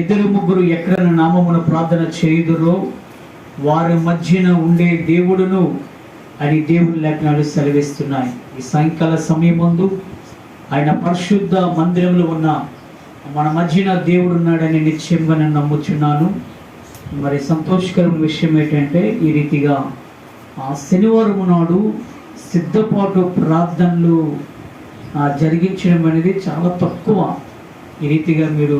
ఇద్దరు ముగ్గురు ఎక్కడ నామమున ప్రార్థన చేయుదురో. వారి మధ్యన ఉండే దేవుడును అని దేవుని లేఖనాలు సెలవిస్తున్నాయి. ఈ సాయంకాల సమయం ముందు ఆయన పరిశుద్ధ మందిరంలో ఉన్న మన మధ్యన దేవుడు ఉన్నాడని నిశ్చయంగా నేను నమ్ముచున్నాను. మరి సంతోషకరమైన విషయం ఏంటంటే ఈ రీతిగా ఆ శనివారం నాడు సిద్ధపాటు ప్రార్థనలు జరిగించడం అనేది చాలా తక్కువ. ఈ రీతిగా మీరు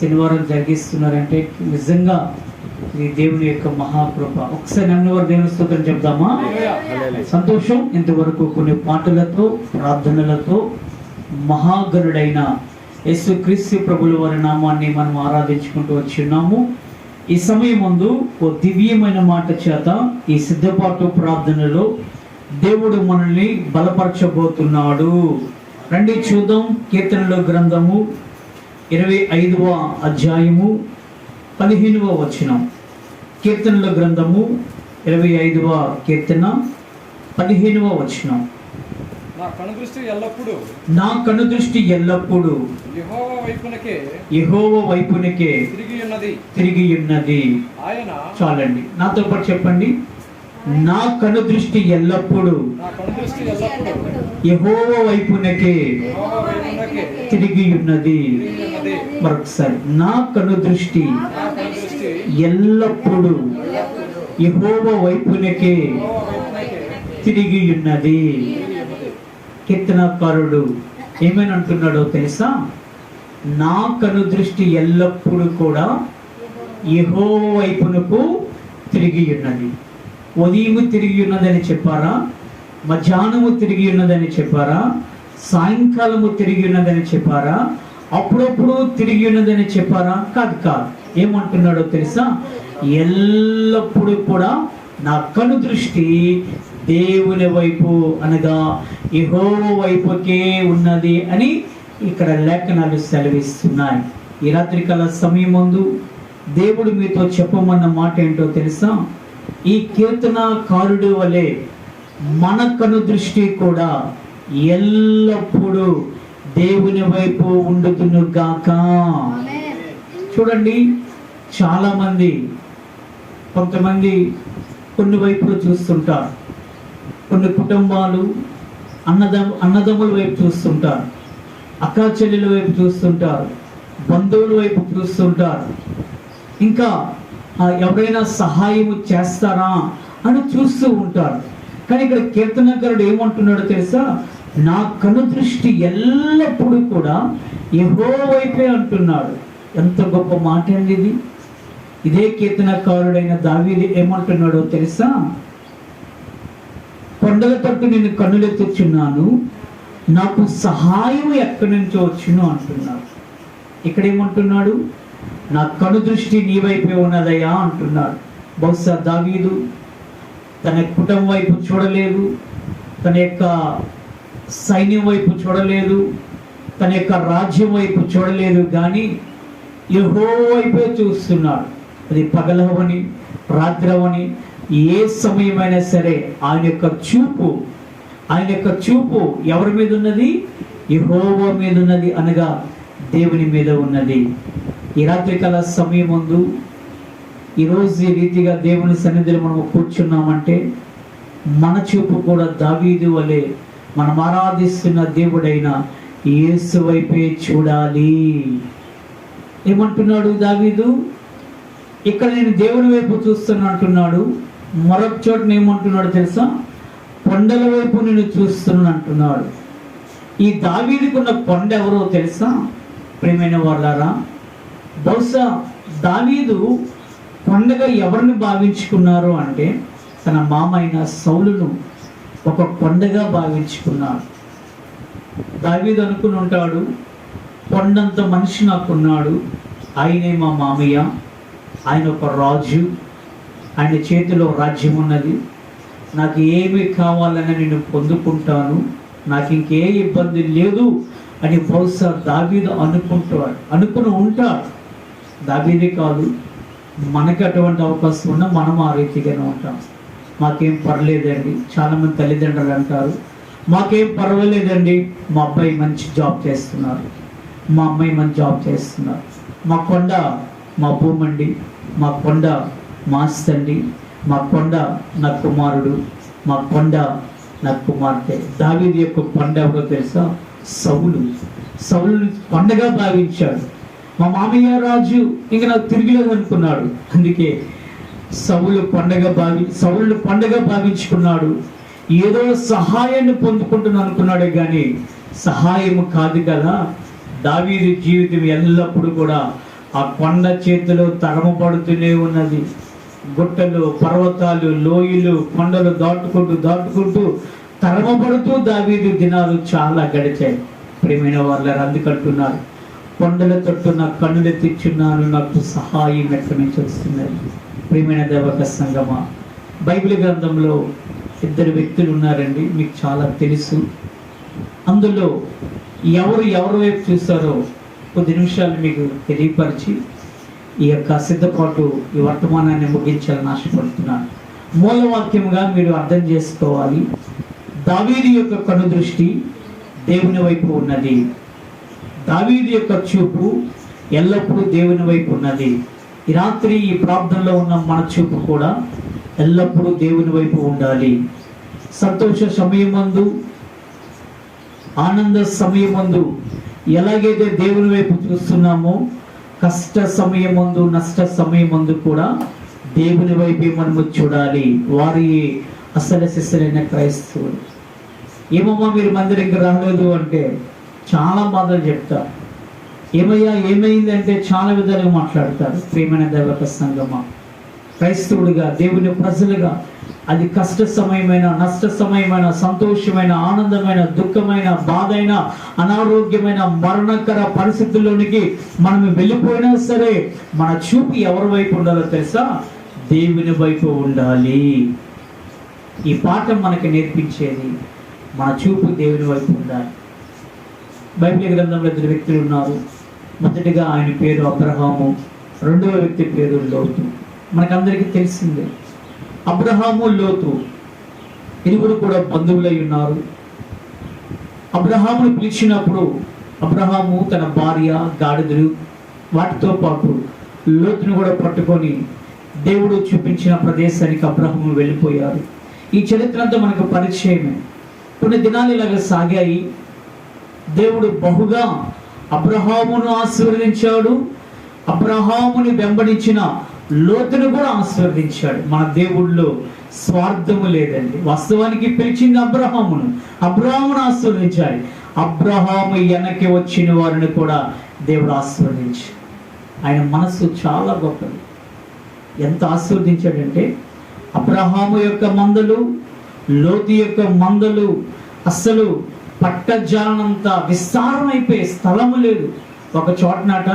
శనివారం జరిగిస్తున్నారంటే నిజంగా ఇది దేవుని యొక్క మహాకృప. ఒకసారి నన్ను దేవుని స్తోత్రం చెప్దామా? సంతోషం. ఇంతవరకు కొన్ని పాటలతో ప్రార్థనలతో మహాగరుడైన యేసు క్రీస్తు ప్రభుల వారి నామాన్ని మనం ఆరాధించుకుంటూ వచ్చిన్నాము ఈ సమయం ముందు ఓ దివ్యమైన మాట చేత ఈ సిద్ధపాటు ప్రార్థనలో దేవుడు మనల్ని బలపరచబోతున్నాడు. రండి చూద్దాం కీర్తనలో గ్రంథము ఇరవై ఐదవ అధ్యాయము పదిహేనవ వచనం. కీర్తనల గ్రంథము ఇరవై ఐదవ కీర్తన పదిహేనవ వచనం. నా కనుదృష్టి ఎల్లప్పుడూ నా కనుదృష్టి ఎల్లప్పుడూ యెహోవా వైపునకే యెహోవ వైపునికే తిరిగి ఉన్నది. తిరిగి ఉన్నది. ఆయన చాలండి. నాతో పాటు చెప్పండి. నా కనుదృష్టి ఎల్లప్పుడూ యెహోవ వైపునకే తిరిగి ఉన్నది. మరొకసారి. నా కను దృష్టి ఎల్లప్పుడూ ఎహోవ వైపునకే తిరిగి ఉన్నది. కీర్తనకారుడు ఏమని అంటున్నాడో తెలుసా? నా కను దృష్టి ఎల్లప్పుడూ కూడా యహో వైపునకు తిరిగి ఉన్నది. ఉదయము తిరిగి ఉన్నదని చెప్పారా? మధ్యాహ్నము తిరిగి ఉన్నదని చెప్పారా? సాయంకాలము తిరిగి ఉన్నదని చెప్పారా? అప్పుడప్పుడు తిరిగి ఉన్నదని చెప్పారా? కాదు కాదు. ఏమంటున్నాడో తెలుసా? ఎల్లప్పుడూ కూడా నా కను దృష్టి దేవుని వైపు అనగా యహో వైపుకే ఉన్నది అని ఇక్కడ లేఖనాలు సెలవిస్తున్నాయి. ఈ రాత్రికాల సమయం ముందు దేవుడు మీతో చెప్పమన్న మాట ఏంటో తెలుసా? ఈ కీర్తన కారుడు వలె మన కను దృష్టి కూడా ఎల్లప్పుడూ దేవుని వైపు ఉండుతును గాక. చూడండి చాలా మంది కొంతమంది కొన్ని వైపులు చూస్తుంటారు. కొన్ని కుటుంబాలు అన్నదమ్ అన్నదమ్ముల వైపు చూస్తుంటారు. అక్కా చెల్లెల వైపు చూస్తుంటారు. బంధువుల వైపు చూస్తుంటారు. ఇంకా ఎవరైనా సహాయం చేస్తారా అని చూస్తూ ఉంటారు. కానీ ఇక్కడ కీర్తనకారుడు ఏమంటున్నాడో తెలుసా? నా కనుదృష్టి ఎల్లప్పుడూ కూడా యహో వైపే అంటున్నాడు. ఎంత గొప్ప మాట అండి ఇది. ఇదే కీర్తనకారుడైన దావీది ఏమంటున్నాడో తెలుసా? కొండల తట్టు నేను కన్నులెత్తుచున్నాను నాకు సహాయం ఎక్కడి నుంచో వచ్చును అంటున్నాడు. ఇక్కడ ఏమంటున్నాడు? నా కను దృష్టి నీ వైపే ఉన్నదయ్యా అంటున్నాడు. బహుశా దావీదు తన కుటుంబం వైపు చూడలేదు తన యొక్క సైన్యం వైపు చూడలేదు తన యొక్క రాజ్యం వైపు చూడలేదు కానీ యహో వైపే చూస్తున్నాడు. అది పగలవని రాత్రవని ఏ సమయమైనా సరే ఆయన యొక్క చూపు ఆయన యొక్క చూపు ఎవరి మీద ఉన్నది? యహోవ మీద ఉన్నది అనగా దేవుని మీద ఉన్నది. ఈ రాత్రికాల సమయం ముందు ఈరోజు ఈ రీతిగా దేవుని సన్నిధిలో మనం కూర్చున్నామంటే మన చూపు కూడా దావీదు వలె మనం ఆరాధిస్తున్న దేవుడైన యేసు వైపే చూడాలి. ఏమంటున్నాడు దావీదు? ఇక్కడ నేను దేవుని వైపు చూస్తున్నా అంటున్నాడు. మరొక చోట ఏమంటున్నాడు తెలుసా? కొండల వైపు నేను చూస్తున్నా అంటున్నాడు. ఈ దావీదుకున్న కొండ ఎవరో తెలుసా? ప్రేమైన వాళ్ళారా? బహుశా దావీదు కొండగా ఎవరిని భావించుకున్నారు అంటే తన మామ అయిన సౌలును ఒక కొండగా భావించుకున్నాడు. దావీదు అనుకుని ఉంటాడు కొండంత మనిషి నాకున్నాడు. ఆయనే మా మామయ్య ఆయన ఒక రాజు ఆయన చేతిలో రాజ్యం ఉన్నది నాకు ఏమి కావాలని నేను పొందుకుంటాను నాకు ఇంకే ఇబ్బంది లేదు అని బహుశా దావీదు అనుకుంటాడు అనుకుని ఉంటాడు. దావీదే కాదు మనకి అటువంటి అవకాశం ఉన్నా మనం ఆ రీతిగానే ఉంటాం. మాకేం పర్లేదండి. చాలామంది తల్లిదండ్రులు అంటారు మాకేం పర్వాలేదండి మా అబ్బాయి మంచి జాబ్ చేస్తున్నారు మా అమ్మాయి మంచి జాబ్ చేస్తున్నారు మా కొండ మా భూమండి మా కొండ మా ఆస్తండి మా కొండ నా కుమారుడు మా కొండ నా కుమార్తె. దావీది యొక్క కొండ ఎవరో తెలుసా? సౌలు. సౌలు కొండగా భావించాడు. మా మామయ్య రాజు ఇంక నాకు తిరిగిలేదు అనుకున్నాడు అందుకే సవులు పండగ భావి సవులు పండగ భావించుకున్నాడు. ఏదో సహాయాన్ని పొందుకుంటున్నా అనుకున్నాడే కానీ సహాయం కాదు కదా దావీది జీవితం ఎల్లప్పుడూ కూడా ఆ కొండ చేతిలో తరమపడుతూనే ఉన్నది. గుట్టలు పర్వతాలు లోయలు కొండలు దాటుకుంటూ దాటుకుంటూ తరమపడుతూ దావీదు దినాలు చాలా గడిచాయి. ప్రేమైన వాళ్ళ అందుకంటున్నారు. కొండల తట్టు నా కన్నులు తెచ్చున్నాను నాకు సహాయం ఎక్కడి నుంచి వస్తున్నది ప్రియమైన దేవక సంగమ. బైబిల్ గ్రంథంలో ఇద్దరు వ్యక్తులు ఉన్నారండి మీకు చాలా తెలుసు. అందులో ఎవరు ఎవరి వైపు చూస్తారో కొద్ది నిమిషాలు మీకు తెలియపరిచి ఈ యొక్క సిద్ధపాటు ఈ వర్తమానాన్ని ముగించాలని ఆశపడుతున్నాను. మూలవాక్యంగా మీరు అర్థం చేసుకోవాలి. దావీది యొక్క కనుదృష్టి దేవుని వైపు ఉన్నది. దావీది యొక్క చూపు ఎల్లప్పుడూ దేవుని వైపు ఉన్నది. ఈ రాత్రి ఈ ప్రార్థనలో ఉన్న మన చూపు కూడా ఎల్లప్పుడూ దేవుని వైపు ఉండాలి. సంతోష సమయమందు ఆనంద సమయమందు ఎలాగైతే దేవుని వైపు చూస్తున్నామో కష్ట సమయమందు నష్ట సమయమందు కూడా దేవుని వైపే మనము చూడాలి. వారి అసలు శిస్సులైన క్రైస్తవులు. ఏమమ్మా మీరు మందిరికి రాలేదు అంటే చాలా బాధలు చెప్తారు. ఏమయ్యా ఏమైందంటే చాలా విధాలుగా మాట్లాడతారు ప్రేమైన దేవత ప్రసంగమా క్రైస్తవుడిగా దేవుని ప్రజలుగా అది కష్ట సమయమైన నష్ట సమయమైన సంతోషమైన ఆనందమైన దుఃఖమైన బాధైన అనారోగ్యమైన మరణకర పరిస్థితుల్లోనికి మనం వెళ్ళిపోయినా సరే మన చూపు ఎవరి వైపు ఉండాలో తెలుసా? దేవుని వైపు ఉండాలి. ఈ పాఠం మనకి నేర్పించేది మన చూపు దేవుని వైపు ఉండాలి. బైబిల్ గ్రంథంలో ఇద్దరు వ్యక్తులు ఉన్నారు. మొదటిగా ఆయన పేరు అబ్రహాము రెండవ వ్యక్తి పేరు లోతు. మనకందరికీ తెలిసిందే అబ్రహాము లోతు ఇరువురు కూడా బంధువులై ఉన్నారు. అబ్రహామును పిలిచినప్పుడు అబ్రహాము తన భార్య గాడిదలు వాటితో పాటు లోతును కూడా పట్టుకొని దేవుడు చూపించిన ప్రదేశానికి అబ్రహాము వెళ్ళిపోయారు. ఈ చరిత్ర అంతా మనకు పరిచయమే. కొన్ని దినాలు ఇలాగ సాగాయి. దేవుడు బహుగా అబ్రహామును ఆశీర్వదించాడు. అబ్రహాముని వెంబడించిన లోతును కూడా ఆశీర్వదించాడు. మన దేవుళ్ళో స్వార్థము లేదండి. వాస్తవానికి పిలిచింది అబ్రహామును. అబ్రహామును ఆశీర్వదించాలి. అబ్రహాము వెనక్కి వచ్చిన వారిని కూడా దేవుడు ఆశీర్వదించాడు ఆయన మనస్సు చాలా గొప్పది. ఎంత ఆశీర్వదించాడంటే అబ్రహాము యొక్క మందలు లోతు యొక్క మందలు అస్సలు పట్టజాలనంత విస్తారమైపోయే స్థలము లేదు. ఒక చోటనట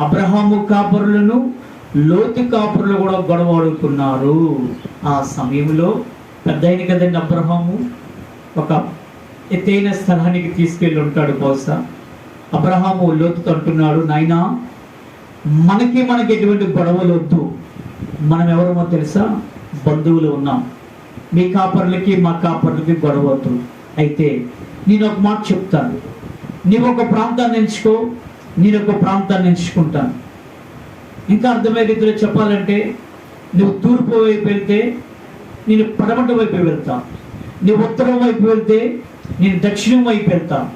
అబ్రహాము కాపురులను లోతు కాపురులు కూడా గొడవ అడుగుతున్నారు ఆ సమయంలో పెద్ద అయిన కదండి అబ్రహాము? ఒక ఎత్తైన స్థలానికి తీసుకెళ్ళి ఉంటాడు బహుశా. అబ్రహాము లోతుతో అంటున్నాడు నాయనా మనకి మనకి ఎటువంటి గొడవలు వద్దు. మనం ఎవరమో తెలుసా? బంధువులు ఉన్నాం. మీ కాపర్లకి మా కాపర్లకి గొడవ వద్దు. అయితే నేను ఒక మాట చెప్తాను. నీవు ఒక ప్రాంతాన్ని ఎంచుకో నేను ఒక ప్రాంతాన్ని ఎంచుకుంటాను. ఇంకా అర్థమయ్యే రీతిలో చెప్పాలంటే నువ్వు తూర్పు వైపు వెళ్తే నేను పడమట వైపు వెళ్తాను నువ్వు ఉత్తరం వైపు వెళ్తే నేను దక్షిణం వైపు వెళ్తాను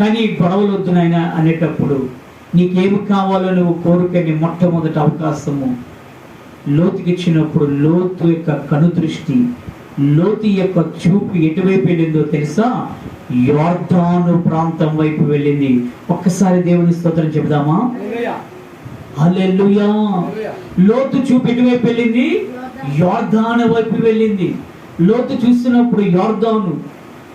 కానీ గొడవలు వద్దునాయన అనేటప్పుడు నీకేమి కావాలో నువ్వు కోరుకని మొట్టమొదటి అవకాశము లోతుకిచ్చినప్పుడు లోతు యొక్క కనుదృష్టి లోతు యొక్క చూపు ఎటువైపు వెళ్ళిందో తెలుసా? యోర్ధాను ప్రాంతం వైపు వెళ్ళింది. ఒక్కసారి దేవుని స్తోత్రం చెబుదామా? అల్లెల్లుయా లోతు చూపు ఎటువైపు వెళ్ళింది? యోర్ధాను వైపు వెళ్ళింది. లోతు చూస్తున్నప్పుడు యోర్ధాను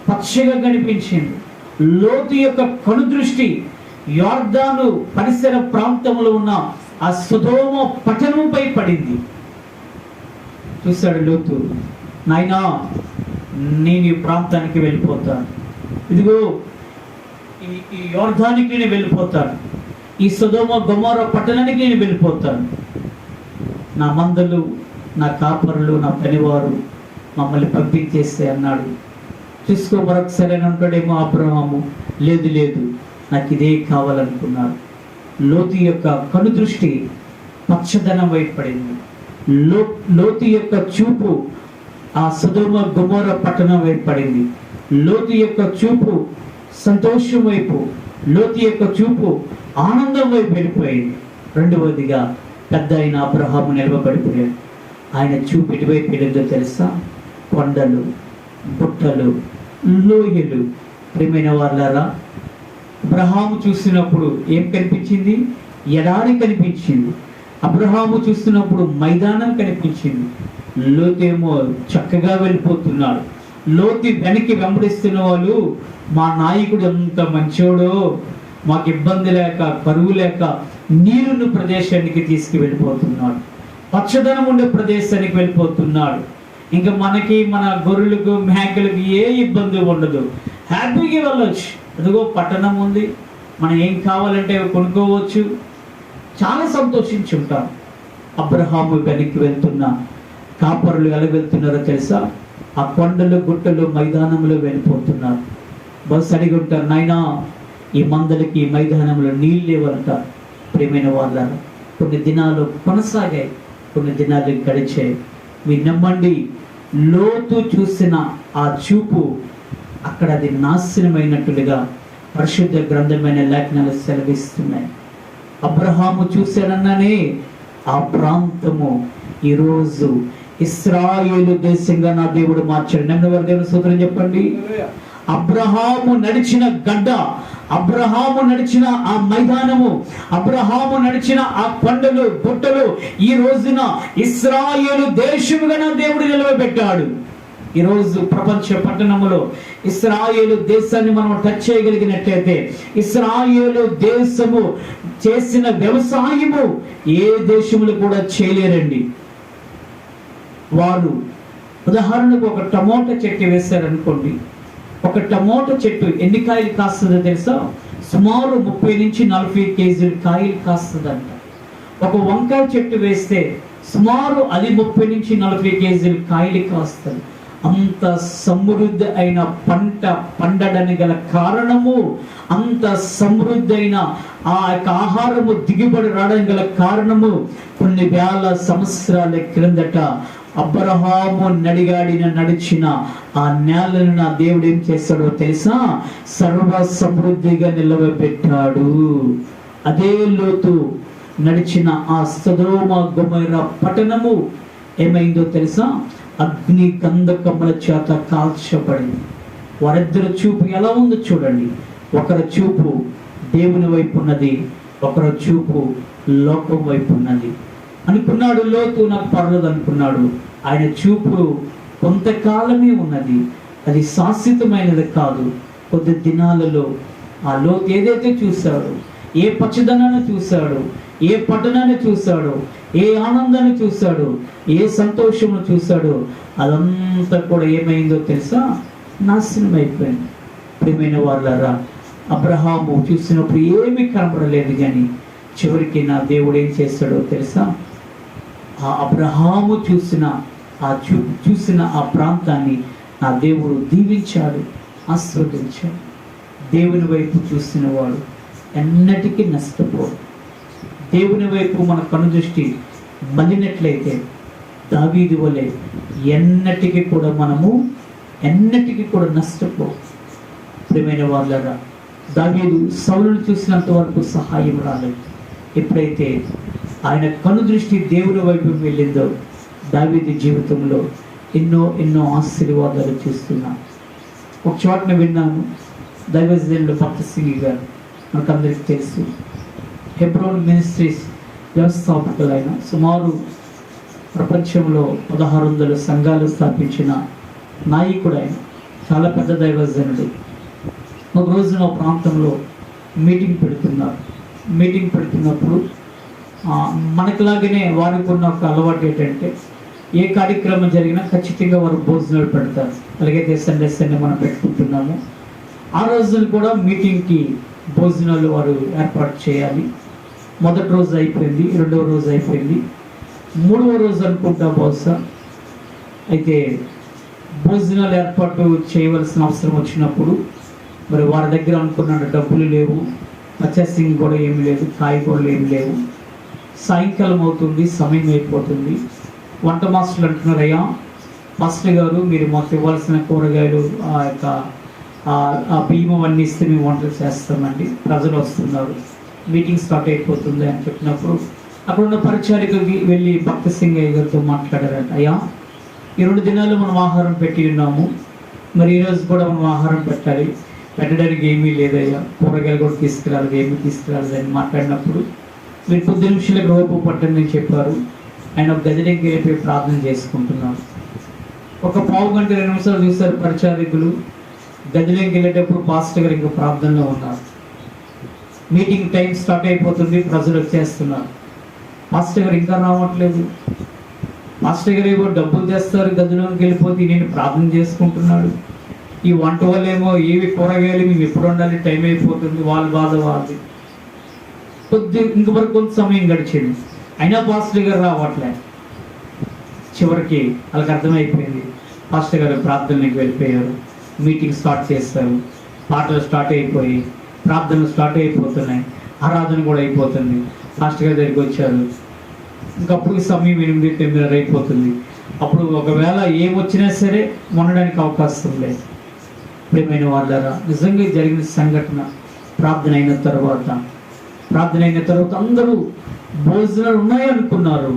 పచ్చగా కనిపించింది. లోతు యొక్క కనుదృష్టి యోర్ధాను పరిసర ప్రాంతంలో ఉన్న ఆ సుధోమ పట్టణంపై పడింది. చూశాడు లోతు. నాయనా నేను ఈ ప్రాంతానికి వెళ్ళిపోతాను. ఇదిగో ఈ ఈ యోర్ధానికి నేను వెళ్ళిపోతాను. ఈ సుధోమ గుమోర పట్టణానికి నేను వెళ్ళిపోతాను. నా మందలు నా కాపరులు నా పనివారు మమ్మల్ని పంపించేస్తే అన్నాడు. చూసుకో మరొకసారి అని అంటాడేమో అబ్రహాము. లేదు లేదు నాకు ఇదే కావాలనుకున్నాడు. లోతు యొక్క కనుదృష్టి పచ్చదనం వైపు పడింది. లో లోతు యొక్క చూపు ఆ సుధుమ గుమోర పట్టణం ఏర్పడింది. లోతు యొక్క చూపు సంతోషం వైపు లోతు యొక్క చూపు ఆనందం వైపు వెళ్ళిపోయింది. రెండవదిగా పెద్ద అయిన అబ్రహాము నిలవబడిపోయాడు. ఆయన చూపు ఎటువైపు వెళ్ళిందో తెలుసా? కొండలు బుట్టలు లోయలు. ప్రియమైన వాళ్ళారా అబ్రహాము చూసినప్పుడు ఏం కనిపించింది? ఎడారి కనిపించింది. అబ్రహాము చూస్తున్నప్పుడు మైదానం కనిపించింది. లోతేమో చక్కగా వెళ్ళిపోతున్నాడు. లోతి వెనక్కి వెంబడిస్తున్న వాళ్ళు మా నాయకుడు ఎంత మంచోడో మాకు ఇబ్బంది లేక కరువు లేక నీరున్న ప్రదేశానికి తీసుకువెళ్ళిపోతున్నాడు. పచ్చదనం ఉండే ప్రదేశానికి వెళ్ళిపోతున్నాడు. ఇంకా మనకి మన గొర్రెలకు మేకలకు ఏ ఇబ్బంది ఉండదు. హ్యాపీగా వెళ్ళొచ్చు. అదిగో పట్టణం ఉంది. మనం ఏం కావాలంటే కొనుక్కోవచ్చు. చాలా సంతోషించి ఉంటాం. అబ్రహాము వెనక్కి వెళ్తున్నా కాపరులు ఎలా వెళ్తున్నారో తెలుసా? ఆ కొండలు గుట్టలు మైదానంలో వెళ్ళిపోతున్నారు. బస్సు అడిగి ఉంటారు నాయనా ఈ మందలకి మైదానంలో నీళ్ళు లేవంట. ప్రియమైన వాళ్ళ కొన్ని దినాలు కొనసాగాయి కొన్ని దినాలు గడిచాయి. మీరు నమ్మండి లోతు చూసిన ఆ చూపు అక్కడ అది నాశనమైనట్లుగా పరిశుద్ధ గ్రంథమైన లేఖనాలు సెలవిస్తున్నాయి. అబ్రహాము చూశానన్ననే ఆ ప్రాంతము ఈరోజు ఇస్రాయేలు దేశంగా నా దేవుడు మార్చాడు. నెమ్మది దేవుడు సూత్రం చెప్పండి. అబ్రహాము నడిచిన గడ్డ అబ్రహాము నడిచిన ఆ మైదానము అబ్రహాము నడిచిన ఆ కొండలు గుట్టలు ఈ రోజున ఇస్రాయేలు దేశముగా నా దేవుడు నిలవబెట్టాడు. ఈరోజు ప్రపంచ పట్టణములో ఇస్రాయేలు దేశాన్ని మనం టచ్ చేయగలిగినట్లయితే ఇస్రాయేలు దేశము చేసిన వ్యవసాయము ఏ దేశములు కూడా చేయలేరండి. వారు ఉదాహరణకు ఒక టమోటా చెట్టు వేశారనుకోండి ఒక టమోటా చెట్టు ఎన్ని కాయలు కాస్తుందో తెలుసా? సుమారు ముప్పై నుంచి నలభై కేజీలు కాయలు కాస్తుందంట. ఒక వంకాయ చెట్టు వేస్తే సుమారు అది ముప్పై నుంచి నలభై కేజీలు కాయలు కాస్తుంది. అంత సమృద్ధి అయిన పంట పండడానికి గల కారణము అంత సమృద్ధి అయిన ఆ యొక్క ఆహారము దిగుబడి రావడం గల కారణము కొన్ని వేల సంవత్సరాల క్రిందట అబ్రహాము నడిగాడిన నడిచిన ఆ నేలను నా దేవుడు ఏం చేస్తాడో తెలుసా? సర్వ సమృద్ధిగా నిలవబెట్టాడు. అదే లోతు నడిచిన ఆ సదోమ గుమర పట్టణము ఏమైందో తెలుసా? అగ్ని గంధకముల చేత కాల్చబడింది. వారిద్దరి చూపు ఎలా ఉందో చూడండి. ఒకరి చూపు దేవుని వైపు ఉన్నది ఒకరి చూపు లోకం వైపు ఉన్నది. అనుకున్నాడు లోతు నాకు పడదు అనుకున్నాడు. ఆయన చూపు కొంతకాలమే ఉన్నది. అది శాశ్వతమైనది కాదు. కొద్ది దినాలలో ఆ లోతు ఏదైతే చూశాడో ఏ పచ్చదనాన్ని చూశాడో ఏ పట్టణాన్ని చూశాడో ఏ ఆనందాన్ని చూశాడో ఏ సంతోషమును చూశాడో అదంతా కూడా ఏమైందో తెలుసా? నాశనం అయిపోయింది. ప్రియమైన వాళ్ళరా అబ్రహాము చూసినప్పుడు ఏమీ కనపడలేదు కానీ చివరికి నా దేవుడు ఏం చేస్తాడో తెలుసా? ఆ అబ్రహాము చూసిన ఆ చూ చూసిన ఆ ప్రాంతాన్ని నా దేవుడు దీవించాడు ఆస్వాదించాడు దేవుని వైపు చూసిన వాడు ఎన్నటికీ నష్టపోడు. దేవుని వైపు మన కనుదృష్టి మళ్ళినట్లయితే దావీది వలె ఎన్నటికీ కూడా మనము ఎన్నటికీ కూడా నష్టపో ప్రియమైన వాళ్ళగా దావీదు సౌలును చూసినంత వరకు సహాయం రాలేదు. ఎప్పుడైతే ఆయన కనుదృష్టి దేవుని వైపు వెళ్ళిందో దావీది జీవితంలో ఎన్నో ఎన్నో ఆశీర్వాదాలు చేస్తున్నా. ఒక చోటన విన్నాను దైవజనుడు భక్త సింగి గారు మనకందరికీ తెలుసు. హెబ్రోన్ మినిస్ట్రీస్ వ్యవస్థాపకులైన సుమారు ప్రపంచంలో పదహారు వందల సంఘాలు స్థాపించిన నాయకుడు ఆయన చాలా పెద్ద దైవజనుడు. ఒక రోజున ఒక ప్రాంతంలో మీటింగ్ పెడుతున్నారు. మీటింగ్ పెడుతున్నప్పుడు మనకులాగానే వారికి ఉన్న ఒక అలవాటు ఏంటంటే ఏ కార్యక్రమం జరిగినా ఖచ్చితంగా వారు భోజనాలు పెడతారు. అలాగైతే సండే సండే మనం పెట్టుకుంటున్నాము. ఆ రోజులు కూడా మీటింగ్కి భోజనాలు వారు ఏర్పాటు చేయాలి. మొదటి రోజు అయిపోయింది రెండవ రోజు అయిపోయింది. మూడవ రోజు అనుకుంటా బహుశా. అయితే భోజనాలు ఏర్పాటు చేయవలసిన అవసరం వచ్చినప్పుడు మరి వారి దగ్గర అనుకున్న డబ్బులు లేవు. పర్చేసింగ్ కూడా ఏమి లేదు కాయగూరలు ఏమి లేవు. సాయంకాలం అవుతుంది సమయం అయిపోతుంది వంట మాస్టర్లు అంటున్నారు అయ్యా మాస్టర్ గారు మీరు మాకు ఇవ్వాల్సిన కూరగాయలు ఆ యొక్క ఆ- ఆ బియ్యం అవన్నీ ఇస్తే మేము వంటలు చేస్తామండి. ప్రజలు వస్తున్నారు. మీటింగ్ స్టార్ట్ అయిపోతుంది అని చెప్పినప్పుడు అక్కడ ఉన్న పరిచారికకి వెళ్ళి భక్త సింగ్ అయ్య గారితో మాట్లాడారంట. అయ్యా ఈ రెండు దినాలు మనం ఆహారం పెట్టి ఉన్నాము. మరి ఈరోజు కూడా మనం ఆహారం పెట్టాలి. పెట్టడానికి ఏమీ లేదయ్యా. కూరగాయలు కూడా తీసుకురాలి ఏమీ తీసుకురాలి అని మాట్లాడినప్పుడు మీరు కొద్ది నిమిషాలకు రూపు పట్టండి అని చెప్పారు. ఆయన ఒక గదిలోకి వెళ్ళిపోయి ప్రార్థన చేసుకుంటున్నారు ఒక పావు గంట రెండు నిమిషాలు చూశారు పరిచారికులు. గదిలోకి వెళ్ళేటప్పుడు పాస్టర్ గారు ఇంకా ప్రార్థనలో ఉన్నారు. మీటింగ్ టైం స్టార్ట్ అయిపోతుంది ప్రజలు వచ్చేస్తున్నారు. మాస్టర్ గారు ఇంకా రావట్లేదు. మాస్టర్ గారు ఏమో డబ్బులు తెస్తారు గదిలోకి వెళ్ళిపోతే నేను ప్రార్థన చేసుకుంటున్నాడు. ఈ వంట వాళ్ళేమో ఏవి కూరగాయలు మేము ఎప్పుడు ఉండాలి టైం అయిపోతుంది వాళ్ళ బాధ వాళ్ళది. కొద్ది ఇంకవరకు కొంత సమయం గడిచింది. అయినా పాస్టర్ గారు రావట్లే. చివరికి వాళ్ళకి అర్థమైపోయింది. పాస్టర్ గారు ప్రార్థనకి వెళ్ళిపోయారు. మీటింగ్ స్టార్ట్ చేస్తారు. పాటలు స్టార్ట్ అయిపోయి ప్రార్థనలు స్టార్ట్ అయిపోతున్నాయి. ఆరాధన కూడా అయిపోతుంది. పాస్టర్ గారి దగ్గరికి వచ్చారు. ఇంకప్పుడు సమయం ఎనిమిది తొమ్మిదిన్నర అయిపోతుంది. అప్పుడు ఒకవేళ ఏమొచ్చినా సరే ఉండడానికి అవకాశం లేదు. ప్రేమైన వాళ్ళరా నిజంగా జరిగిన సంఘటన ప్రార్థన అయిన తర్వాత ప్రార్థన అయిన తర్వాత అందరూ భోజనాలు ఉన్నాయనుకున్నారు.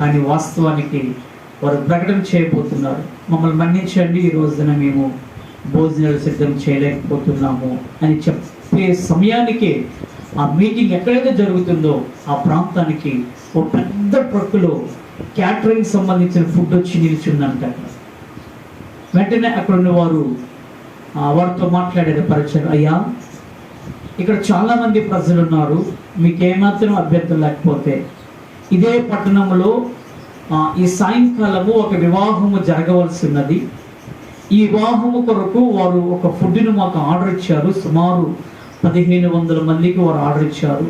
కానీ వాస్తవానికి వారు ప్రకటన చేయబోతున్నారు. మమ్మల్ని మన్నించండి ఈ రోజున మేము భోజనాలు సిద్ధం చేయలేకపోతున్నాము అని చెప్పే సమయానికి ఆ మీటింగ్ ఎక్కడైతే జరుగుతుందో ఆ ప్రాంతానికి ఒక పెద్ద ట్రక్కులో క్యాటరింగ్ సంబంధించిన ఫుడ్ వచ్చి నిలిచిందంట. వెంటనే అక్కడ ఉన్న వారు వారితో మాట్లాడేది పరిచయం. అయ్యా ఇక్కడ చాలా మంది ప్రజలు ఉన్నారు మీకు ఏమాత్రం అభ్యర్థం లేకపోతే ఇదే పట్టణంలో ఈ సాయంకాలము ఒక వివాహము జరగవలసి ఉన్నది ఈ వివాహము కొరకు వారు ఒక ఫుడ్ని మాకు ఆర్డర్ ఇచ్చారు. సుమారు పదిహేను వందల మందికి వారు ఆర్డర్ ఇచ్చారు.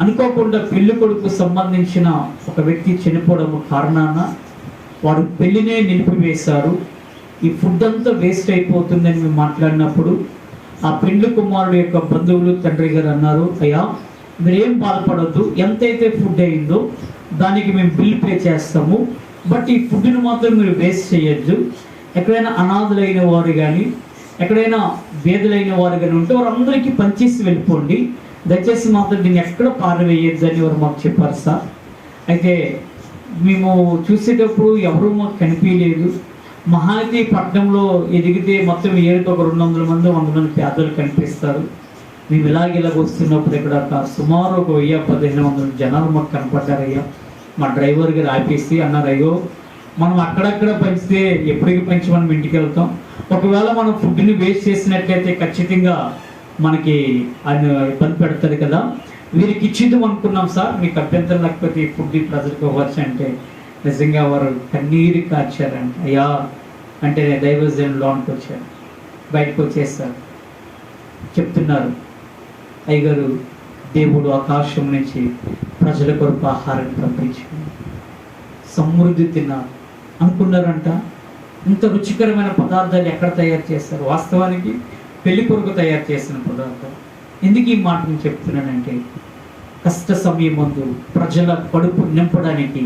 అనుకోకుండా పెళ్ళి కొడుకు సంబంధించిన ఒక వ్యక్తి చనిపోవడం కారణాన వారు పెళ్ళినే నిలిపివేశారు. ఈ ఫుడ్ అంతా వేస్ట్ అయిపోతుందని మేము మాట్లాడినప్పుడు ఆ పెండ్లి కుమారుడు యొక్క బంధువులు తండ్రి గారు అన్నారు అయ్యా మీరేం బాధపడద్దు. ఎంతైతే ఫుడ్ అయిందో దానికి మేము బిల్ పే చేస్తాము. బట్ ఈ ఫుడ్ని మాత్రం మీరు వేస్ట్ చేయొద్దు. ఎక్కడైనా అనాథులైన వారు కానీ ఎక్కడైనా వేదులైన వారు కానీ ఉంటే వారందరికీ పనిచేసి వెళ్ళిపోండి. దయచేసి మాత్రం దీన్ని ఎక్కడ పారవేయద్దు అని వారు మాకు చెప్పారు సార్. అయితే మేము చూసేటప్పుడు ఎవరు మాకు కనిపించలేదు. మహానది పట్టణంలో ఎదిగితే మొత్తం ఏడుకు ఒక రెండు వందల మంది వంద మంది పేదలు కనిపిస్తారు. మేము ఇలాగ ఇలాగ వస్తున్నప్పుడు ఇక్కడ ఒక సుమారు ఒక వెయ్యి పదిహేను వందల జనాలు మాకు కనపడ్డారయ్యా. మా డ్రైవర్ గారు ఆపేసి అన్నారు అయ్యో మనం అక్కడక్కడ పంచితే ఎప్పటికి పంచి మనం ఇంటికి వెళ్తాం. ఒకవేళ మనం ఫుడ్ని వేస్ట్ చేసినట్లయితే ఖచ్చితంగా మనకి ఆయన ఇబ్బంది పెడతారు కదా. వీరికి ఇచ్చిద్దాం అనుకున్నాం సార్. మీకు అభ్యంతరం లేకపోతే ఫుడ్ ప్రజలకు ఇవ్వచ్చు అంటే నిజంగా వారు కన్నీరు కార్చారంట. అయ్యా అంటే దైవజన్ లోనికి వచ్చారు బయటకు వచ్చేస్తారు చెప్తున్నారు. అయ్యగారు దేవుడు ఆకాశం నుంచి ప్రజల కొరకు ఆహారం పంపించాడు సమృద్ధి తిన్నారు అనుకున్నారంట. ఇంత రుచికరమైన పదార్థాలు ఎక్కడ తయారు చేస్తారు? వాస్తవానికి పెళ్ళి కొరకు తయారు చేసిన పదార్థం. ఎందుకు ఈ మాటను చెప్తున్నానంటే కష్ట సమయం ముందు ప్రజల కడుపు నింపడానికి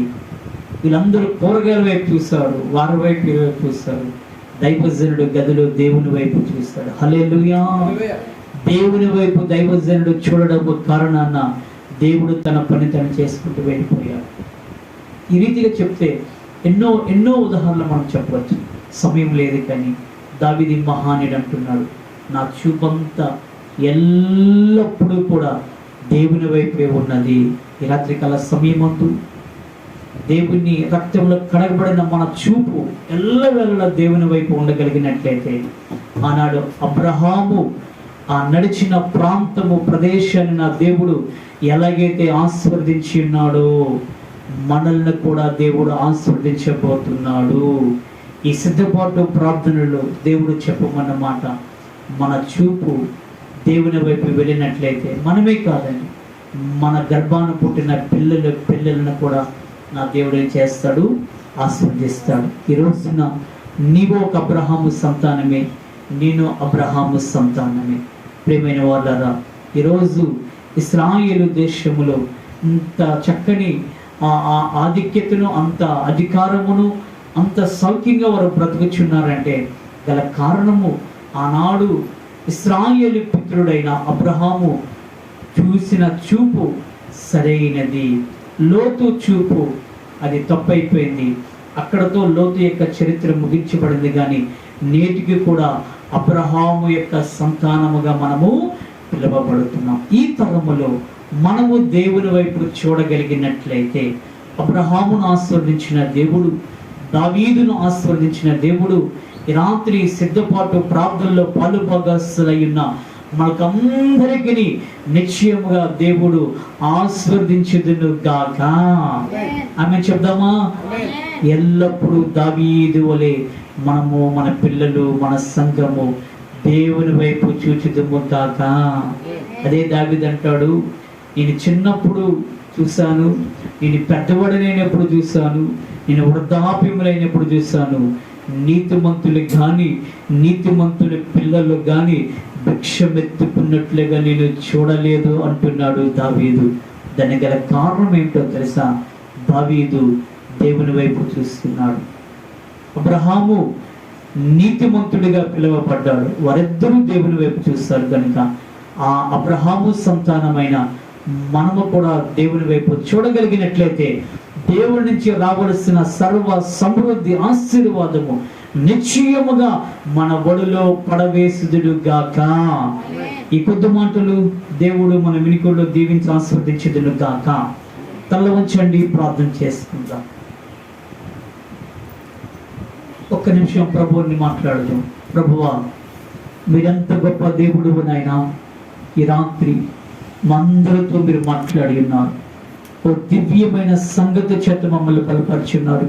వీళ్ళందరూ కూరగాయల వైపు చూస్తారు వారి వైపు వైపు చూస్తారు. దైవజనుడు గదిలో దేవుని వైపు చూస్తాడు. హల్లెలూయా. దేవుని వైపు దైవజనుడు చూడడం కారణాన దేవుడు తన పని తను చేసుకుంటూ వెళ్ళిపోయాడు. ఈ రీతిగా చెప్తే ఎన్నో ఎన్నో ఉదాహరణలు మనం చెప్పవచ్చు. సమయం లేదు కానీ దావిది మహానుడు అంటున్నాడు నా చూపంతా ఎల్లప్పుడూ కూడా దేవుని వైపే ఉన్నది. ఈ రాత్రికాల సమయమందు దేవుని రక్తంలో కడగబడిన మన చూపు ఎల్లవేళ దేవుని వైపు ఉండగలిగినట్లయితే ఆనాడు అబ్రహాము ఆ నడిచిన ప్రాంతము ప్రదేశాన్ని నా దేవుడు ఎలాగైతే ఆశీర్వదించి ఉన్నాడో మనల్ని కూడా దేవుడు ఆశీర్వదించబోతున్నాడు ఈ సిద్ధపాటు ప్రార్థనలో దేవుడు చెప్పమన్న మాట మన చూపు దేవుని వైపు వెళ్ళినట్లయితే మనమే కాదని మన గర్భాన పుట్టిన పిల్లల పిల్లలను కూడా నా దేవుడు ఏం చేస్తాడు? ఆస్వాదిస్తాడు ఈ రోజున నీవు ఒక అబ్రహాము సంతానమే నేను అబ్రహాము సంతానమే. ప్రేమైన వాళ్ళరా ఈరోజు ఇస్రాయేలు దేశములో ఇంత చక్కని ఆ ఆధిక్యతను అంత అధికారమును అంత సౌఖ్యంగా వారు బ్రతుకుచున్నారంటే గల కారణము ఆనాడు ఇస్రాయేలు పుత్రుడైన అబ్రహాము చూసిన చూపు సరైనది. లోతు చూపు. అది తప్పైపోయింది. అక్కడతో లోతు యొక్క చరిత్ర ముగించబడింది కానీ నేటికి కూడా అబ్రహాము యొక్క సంతానముగా మనము పిలువబడుతున్నాం. ఈ తరములో మనము దేవుని వైపు చూడగలిగినట్లయితే అబ్రహామును ఆస్వాదించిన దేవుడు దావీదును ఆస్వాదించిన దేవుడు రాత్రి సిద్ధపాటు ప్రార్థనలో పాలుభాగస్తులయ్యున్న మనకందరికీ నిశ్చయముగా దేవుడు ఆస్వాదించుదును గాక. ఆమె చెప్దామా? ఎల్లప్పుడూ దావీదు వలె మనము మన పిల్లలు మన సంఘము దేవుని వైపు చూచుదుము కాక అదే దావీదు అంటాడు నేను చిన్నప్పుడు చూశాను నేను పెద్దవాడనైనప్పుడు చూశాను నేను వృద్ధాప్యములైనప్పుడు చూశాను నీతిమంతులు కానీ నీతిమంతుల పిల్లలు కానీ భిక్షమెత్తుకున్నట్లుగా నేను చూడలేదు అంటున్నాడు దావీదు. దానికి గల కారణం ఏంటో తెలుసా? దావీదు దేవుని వైపు చూస్తున్నాడు. అబ్రహాము నీతిమంతుడిగా పిలువబడ్డాడు. వారిద్దరూ దేవుని వైపు చూస్తారు కనుక. ఆ అబ్రహాము సంతానమైన మనము కూడా దేవుని వైపు చూడగలిగినట్లయితే దేవుడి నుంచి రావలసిన సర్వ సమృద్ధి ఆశీర్వాదము నిశ్చయముగా మన ఒడిలో పడవేసుదుడు గాక ఈ కొద్ది మాటలు దేవుడు మన వినికుల్లో దీవించి ఆస్వాదించుదును గాక తల్ల వంచండి ప్రార్థన చేసుకుందాం. ఒక్క నిమిషం ప్రభువుని మాట్లాడదాం. ప్రభువా మీరెంత గొప్ప దేవుడు నాయన. ఈ రాత్రి మా అందరితో మీరు మాట్లాడి ఉన్నారు. ఓ దివ్యమైన సంగతి చేత మమ్మల్ని బలపరిచున్నారు